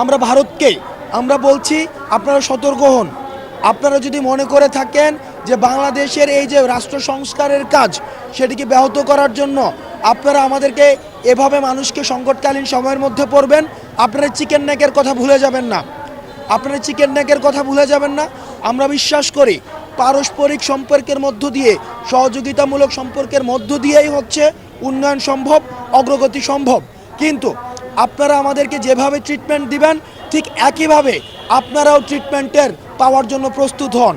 আমরা ভারতকে, আমরা বলছি আপনারা সতর্ক হন। আপনারা যদি মনে করে থাকেন যে বাংলাদেশের এই যে রাষ্ট্র সংস্কারের কাজ সেটিকে ব্যাহত করার জন্য আপনারা আমাদেরকে এভাবে মানুষকে সংকটকালীন সময়ের মধ্যে পড়বেন, আপনারা চিকেন নেকের কথা ভুলে যাবেন না। আপনারা চিকেন নেকের কথা ভুলে যাবেন না। আমরা বিশ্বাস করি পারস্পরিক সম্পর্কের মধ্য দিয়ে, সহযোগিতামূলক সম্পর্কের মধ্য দিয়েই হচ্ছে উন্নয়ন সম্ভব, অগ্রগতি সম্ভব। কিন্তু আপনারা আমাদেরকে যেভাবে ট্রিটমেন্ট দিবেন, ঠিক একইভাবে আপনারাও ট্রিটমেন্টের পাওয়ার জন্য প্রস্তুত হন।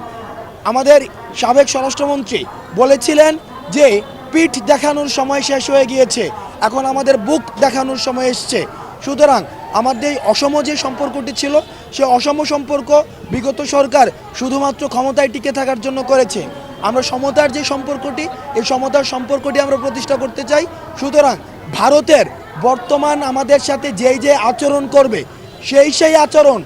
আমাদের সাবেক স্বরাষ্ট্রমন্ত্রী বলেছিলেন যে, পিঠ দেখানোর সময় শেষ হয়ে গিয়েছে, এখন আমাদের বুক দেখানোর সময় এসছে। সুতরাং আমাদের অসম যে সম্পর্কটি ছিল, সে অসম সম্পর্ক বিগত সরকার শুধুমাত্র ক্ষমতায় টিকে থাকার জন্য করেছে। আমরা সমতার যে সম্পর্কটি, এই সমতার সম্পর্কটি আমরা প্রতিষ্ঠা করতে চাই। সুতরাং ভারতের বর্তমান আমাদের সাথে যেই যে আচরণ করবে, সেই সেই আচরণ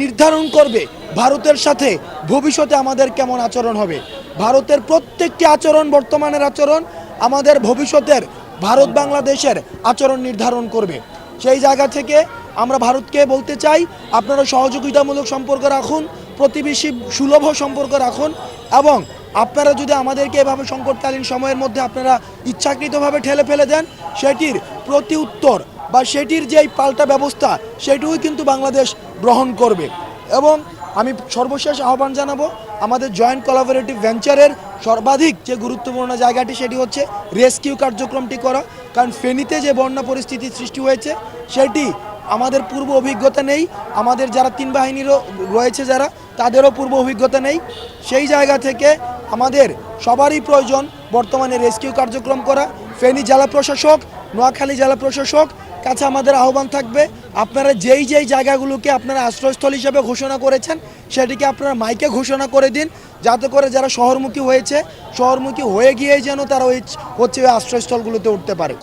নির্ধারণ করবে ভারতের সাথে ভবিষ্যতে আমাদের কেমন আচরণ হবে। ভারতের প্রত্যেকটি আচরণ, বর্তমানের আচরণ আমাদের ভবিষ্যতের ভারত বাংলাদেশের আচরণ নির্ধারণ করবে। সেই জায়গা থেকে আমরা ভারতকে বলতে চাই, আপনারা সহযোগিতামূলক সম্পর্ক রাখুন, প্রতিবেশী সুলভ সম্পর্ক রাখুন এবং আপনারা যদি আমাদেরকে এভাবে সংকটকালীন সময়ের মধ্যে আপনারা ইচ্ছাকৃতভাবে ঠেলে ফেলে দেন, সেটির প্রতি উত্তর বা সেটির যেই পাল্টা ব্যবস্থা, সেটিও কিন্তু বাংলাদেশ গ্রহণ করবে। এবং আমি সর্বশেষ আহ্বান জানাব, আমাদের জয়েন্ট কোলাবোরেটিভ ভেঞ্চারের সর্বাধিক যে গুরুত্বপূর্ণ জায়গাটি, সেটি হচ্ছে রেস্কিউ কার্যক্রমটি করা। কারণ ফেনীতে যে বন্যা পরিস্থিতি সৃষ্টি হয়েছে, সেটি আমাদের পূর্ব অভিজ্ঞতা নেই। আমাদের যারা তিন বাহিনীরও রয়েছে যারা, তাদেরও পূর্ব অভিজ্ঞতা নেই। সেই জায়গা থেকে আমাদের সবারই প্রয়োজন বর্তমানে রেস্কিউ কার্যক্রম করা। ফেনী জেলা প্রশাসক, নোয়াখালী জেলা প্রশাসক, কাছে আমাদের আহ্বান থাকবে, আপনারা যেই যেই জায়গাগুলোকে আপনারা আশ্রয়স্থল হিসেবে ঘোষণা করেছেন, সেটিকে আপনারা মাইকে ঘোষণা করে দিন, যাতে করে যারা শহরমুখী হয়েছে, শহরমুখী হয়ে গিয়ে যেন তারা ওই হচ্ছে ওই আশ্রয়স্থলগুলোতে উঠতে পারে।